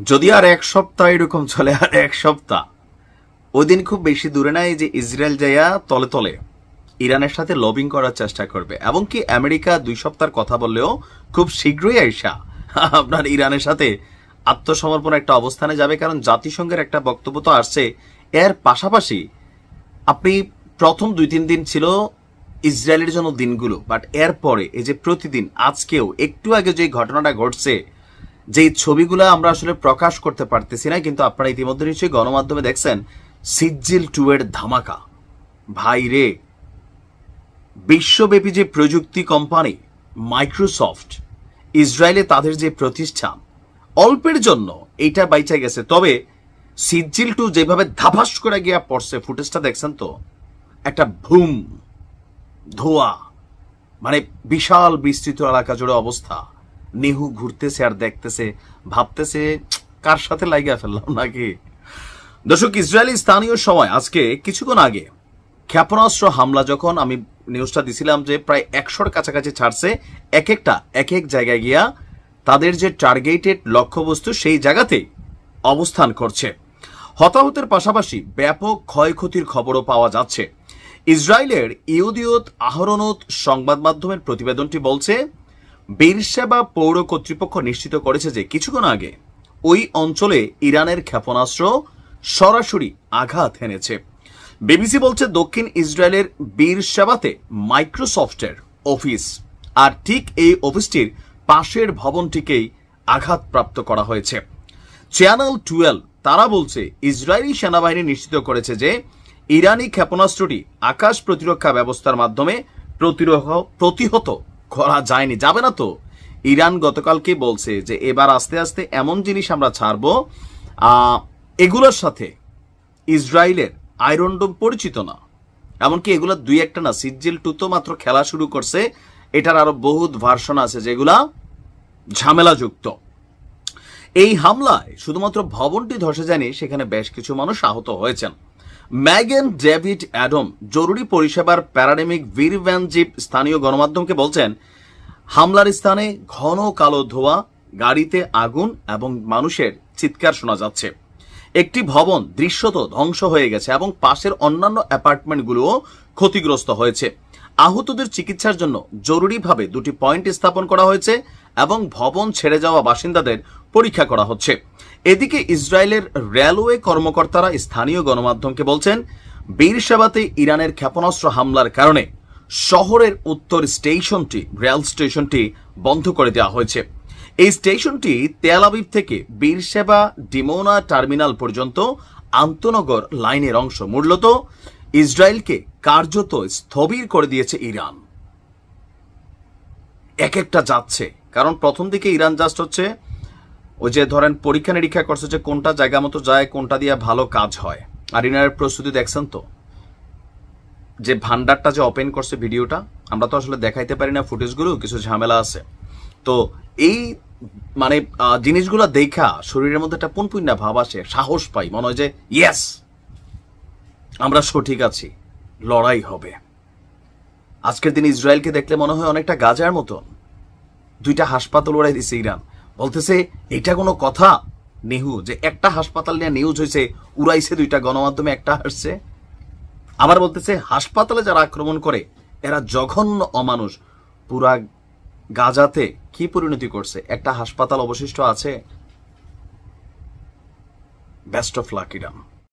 যদি আর এক সপ্তাহ এরকম চলে, আর এক সপ্তাহ। ওই দিন খুব বেশি দূরে নাই যে ইসরায়েল যাইয়া তলে তলে ইরানের সাথে লবিং করার চেষ্টা করবে। এবং কি আমেরিকা দুই সপ্তাহের কথা বললেও খুব শীঘ্রই আইসা আপনার ইরানের সাথে আত্মসমর্পণ একটা অবস্থানে যাবে, কারণ জাতিসংঘের একটা বক্তব্য তো আসছে। এর পাশাপাশি আপনি প্রথম দুই তিন দিন ছিল ইসরায়েলের জন্য দিনগুলো বাট এরপরে এই যে প্রতিদিন, আজকেও, একটু আগে যে ঘটনাটা ঘটছে যে ছবিগুলো আমরা আসলে প্রকাশ করতে পারতেছি না, কিন্তু আপনারা ইতিমধ্যে নিশ্চয়ই গণমাধ্যমে দেখছেন, সিজ্জিল টু এর ধামাকা। ভাই রে, বিশ্বব্যাপী যে প্রযুক্তি কোম্পানি মাইক্রোসফট ইসরায়েলে তাদের যে প্রতিষ্ঠান, অল্পের জন্য এইটা বাইচা গেছে। তবে সিজ্জিল টু যেভাবে ধাপাস করে গিয়া পড়ছে, ফুটেজটা দেখছেন তো? একটা ভুম, ধোয়া মানে বিশাল বিস্তৃত এলাকা জুড়ে অবস্থা। নেহু ঘুরতেছে আর দেখতেছে, ভাবতেছে, কার সাথে লাগিয়া ফেললাম নাকি? দর্শক, ইসরায়েলি স্থানীয় সময় আজকে কিছুক্ষণ আগে ক্ষেপণাস্ত্র হামলা যখন আমি নিউজটা দিছিলাম যে প্রায় একশোর কাছাকাছি ছাড়ছে, এক একটা, এক এক জায়গায় গিয়া তাদের যে টার্গেটেড লক্ষ্যবস্তু সেই জায়গাতেই অবস্থান করছে। হতাহতের পাশাপাশি ব্যাপক ক্ষয়ক্ষতির খবরও পাওয়া যাচ্ছে। ইসরায়েলের ইউদিয়ত আহরনত সংবাদ মাধ্যমের প্রতিবেদনটি বলছে বীরসেবা পৌর কর্তৃপক্ষ নিশ্চিত করেছে যে কিছুক্ষণ আগে ওই অঞ্চলে ইরানের ক্ষেপণাস্ত্র সরাসরি আঘাত হেনেছে। বিবিসি বলছে দক্ষিণ ইসরায়েলের বীর সেবাতে মাইক্রোসফটের অফিস, আর ঠিক এই অফিসটির পাশের ভবনটিকেই আঘাতপ্রাপ্ত করা হয়েছে। চ্যানেল টুয়েলভ, তারা বলছে ইসরায়েলি সেনাবাহিনী নিশ্চিত করেছে যে ইরানি ক্ষেপণাস্ত্রটি আকাশ প্রতিরক্ষা ব্যবস্থার মাধ্যমে প্রতিরোধ প্রতিহত করা যায়নি। যাবে না তো? ইরান গতকালকে বলছে যে এবার আস্তে আস্তে এমন জিনিস আমরা ছাড়বো এগুলোর সাথে ইসরায়েলের আয়রন ডোম পরিচিত না। এমনকি এগুলো দুই একটা না সিজিল টু তো মাত্র খেলা শুরু করছে। এটার আরও বহুত ভার্সন আছে যেগুলা ঝামেলাযুক্ত। এই হামলায় শুধুমাত্র ভবনটি ধসে যায়নি, সেখানে বেশ কিছু মানুষ আহত হয়েছেন। ম্যাগেন ডেভিড, অ্যাডম জরুরি পরিষেবার প্যারাডেমিক বীর ভ্যান স্থানীয় গণমাধ্যমকে বলছেন, হামলার স্থানে ঘন কালো ধোঁয়া, গাড়িতে আগুন এবং মানুষের চিৎকার শোনা যাচ্ছে। একটি ভবন দৃশ্যত ধ্বংস হয়ে গেছে এবং পাশের অন্যান্য অ্যাপার্টমেন্টগুলোও ক্ষতিগ্রস্ত হয়েছে। আহতদের চিকিৎসার জন্য জরুরিভাবে দুটি পয়েন্ট স্থাপন করা হয়েছে। এবং ভবন ছেড়ে যাওয়া বাসিন্দাদের পরীক্ষা করা হচ্ছে। এদিকে ইসরায়েলের রেলওয়ে কর্মকর্তারা স্থানীয় গণমাধ্যমকে বলছেন, বীর সেবাতে ইরানের ক্ষেপণাস্ত্র হামলার কারণে শহরের উত্তর স্টেশনটি রেল স্টেশনটি বন্ধ করে দেওয়া হয়েছে। এই স্টেশনটি তেল আবিব থেকে বীরসেবা ডিমোনা টার্মিনাল পর্যন্ত আন্তনগর লাইনের অংশ। মূলত ইসরায়েলকে কার্যত স্থবির করে দিয়েছে ইরান। এক একটা যাচ্ছে। কারণ প্রথম দিকে ইরান জাস্ট হচ্ছে ওই যে ধরেন পরীক্ষা নিরীক্ষা করছে যে কোনটা জায়গা মতো যায়, কোনটা দিয়ে ভালো কাজ হয়। আর ইরানের প্রস্তুতি দেখছেন তো? যে ভান্ডারটা যে ওপেন করছে ভিডিওটা, আমরা তো আসলে দেখাইতে পারি না ফুটেজগুলো, কিছু ঝামেলা আছে। তো এই মানে জিনিসগুলো দেখা শরীরের মধ্যে একটা পুনপুন্না ভাব আসে, সাহস পাই, মনে হয় যে ইয়েস আমরা সঠিক আছি, লড়াই হবে। আজকের দিন ইসরায়েলকে দেখলে মনে হয় অনেকটা গাজার মতন। দুইটা হাসপাতাল ওড়াই দিছে ইরান। বলতেছে, এটা কোনো কথা, নেহু, যে একটা হাসপাতাল নিয়ে নিউজ হয়েছে উড়াইছে দুইটা গণমাধ্যমে, একটা আসছে আবার বলতেছে, হাসপাতালে যারা আক্রমণ করে, এরা জঘন্য অমানুষ। পুরা গাজাতে কি পরিণতি করছে? একটা হাসপাতাল অবশিষ্ট আছে? Best of luck Iran.